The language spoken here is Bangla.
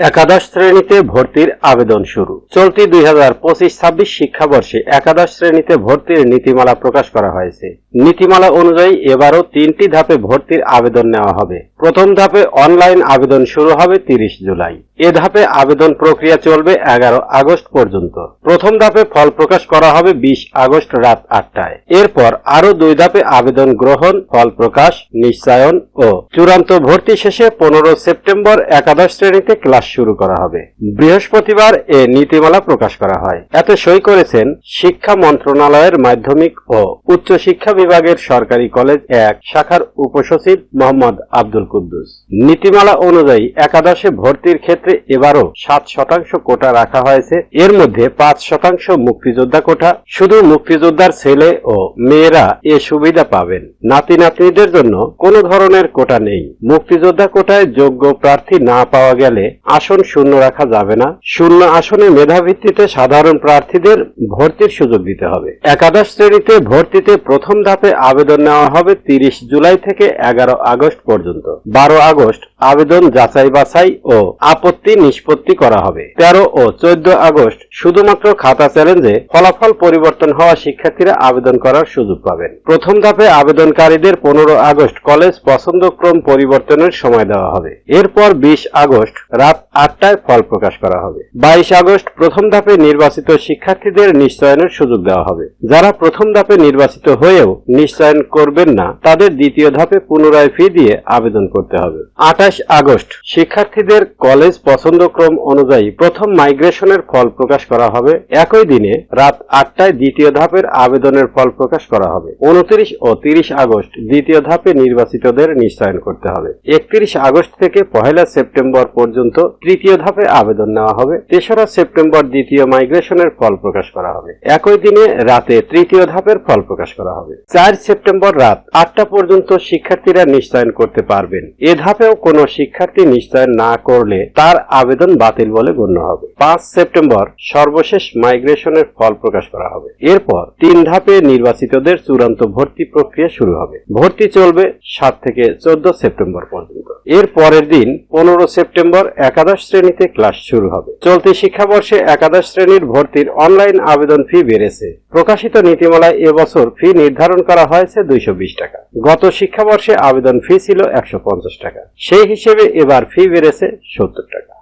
একাদশ শ্রেণীতে ভর্তির আবেদন শুরু। চলতি দুই হাজার পঁচিশ ছাব্বিশ শিক্ষাবর্ষে একাদশ শ্রেণীতে ভর্তির নীতিমালা প্রকাশ করা হয়েছে। নীতিমালা অনুযায়ী এবারও তিনটি ধাপে ভর্তির আবেদন নেওয়া হবে। প্রথম ধাপে অনলাইন আবেদন শুরু হবে তিরিশ জুলাই। এ ধাপে আবেদন প্রক্রিয়া চলবে এগারো আগস্ট পর্যন্ত। প্রথম ধাপে ফল প্রকাশ করা হবে বিশ আগস্ট রাত আটটায়। এরপর আরও দুই ধাপে আবেদন গ্রহণ, ফল প্রকাশ, নিশ্চয়ন ও চূড়ান্ত ভর্তি শেষে পনেরো সেপ্টেম্বর একাদশ শ্রেণীতে ক্লাস শুরু করা হবে। বৃহস্পতিবার এ নীতিমালা প্রকাশ করা হয়। এতে সই করেছেন শিক্ষা মন্ত্রণালয়ের মাধ্যমিক ও উচ্চ শিক্ষা বিভাগের সরকারি কলেজ এক শাখার উপসচিব মোহাম্মদ আব্দুল কুদ্দুস। নীতিমালা অনুযায়ী একাদশে ভর্তির ক্ষেত্রে এবারও সাত শতাংশ কোটা রাখা হয়েছে। এর মধ্যে পাঁচ শতাংশ মুক্তিযোদ্ধা কোটা। শুধু মুক্তিযোদ্ধার ছেলে ও মেয়েরা এ সুবিধা পাবেন। নাতি নাতনিদের জন্য কোনো ধরনের কোটা নেই। মুক্তিযোদ্ধা কোটায় যোগ্য প্রার্থী না পাওয়া গেলে আসন শূন্য রাখা যাবে না। শূন্য আসনে মেধাভিত্তিতে সাধারণ প্রার্থীদের ভর্তির সুযোগ দিতে হবে। একাদশ শ্রেণীতে ভর্তিতে প্রথম ধাপে আবেদন নেওয়া হবে তিরিশ জুলাই থেকে এগারো আগস্ট পর্যন্ত। বারো আগস্ট আবেদন, যাচাই বাছাই ও আপত্তি নিষ্পত্তি করা হবে। তেরো ও চোদ্দ আগস্ট শুধুমাত্র খাতা চ্যালেঞ্জে ফলাফল পরিবর্তন হওয়া শিক্ষার্থীরা আবেদন করার সুযোগ পাবেন। প্রথম ধাপে আবেদনকারীদের পনেরো আগস্ট কলেজ পছন্দক্রম পরিবর্তনের সময় দেওয়া হবে। এরপর বিশ আগস্ট রাত আটটায় ফল প্রকাশ করা হবে। বাইশ আগস্ট প্রথম ধাপে নির্বাচিত শিক্ষার্থীদের নিশ্চয়নের সুযোগ দেওয়া হবে। যারা প্রথম ধাপে নির্বাচিত হয়েও নিশ্চয়ন করবেন না, তাদের দ্বিতীয় ধাপে পুনরায় ফি দিয়ে আবেদন করতে হবে। আঠাশ আগস্ট। শিক্ষার্থীদের কলেজ পছন্দক্রম অনুযায়ী প্রথম মাইগ্রেশনের ফল প্রকাশ করা হবে। একই দিনে রাত আটটায় দ্বিতীয় ধাপের আবেদনের ফল প্রকাশ করা হবে। উনত্রিশ ও তিরিশ আগস্ট দ্বিতীয় ধাপে নির্বাচিতদের নিশ্চয়ন করতে হবে। একত্রিশ আগস্ট থেকে পহেলা সেপ্টেম্বর পর্যন্ত তৃতীয় ধাপে আবেদন নেওয়া হবে। তেসরা সেপ্টেম্বর দ্বিতীয় মাইগ্রেশনের ফল প্রকাশ করা হবে। একই দিনে রাতে তৃতীয় ধাপের ফল প্রকাশ করা হবে। চার সেপ্টেম্বর রাত আটটা পর্যন্ত শিক্ষার্থীরা নিশ্চয়ন করতে পারবেন। এ ধাপেও কোনো শিক্ষার্থী নিশ্চয়ন না করলে তার আবেদন বাতিল বলে গণ্য হবে। পাঁচ সেপ্টেম্বর সর্বশেষ মাইগ্রেশনের ফল প্রকাশ করা হবে। এরপর তিন ধাপে নির্বাচিতদের চূড়ান্ত ভর্তি প্রক্রিয়া শুরু হবে। ভর্তি চলবে সাত থেকে চোদ্দ সেপ্টেম্বর পর্যন্ত। এর পরের দিন পনেরো সেপ্টেম্বর একাদশ শ্রেণীতে ক্লাস শুরু হবে। চলতি শিক্ষাবর্ষে একাদশ শ্রেণির ভর্তির অনলাইন আবেদন ফি বেড়েছে। প্রকাশিত নীতিমালায় এবছর ফি নির্ধারণ করা হয়েছে দুইশো বিশ টাকা। গত শিক্ষাবর্ষে আবেদন ফি ছিল একশো পঞ্চাশ টাকা। সেই হিসেবে এবার ফি বেড়েছে সত্তর টাকা।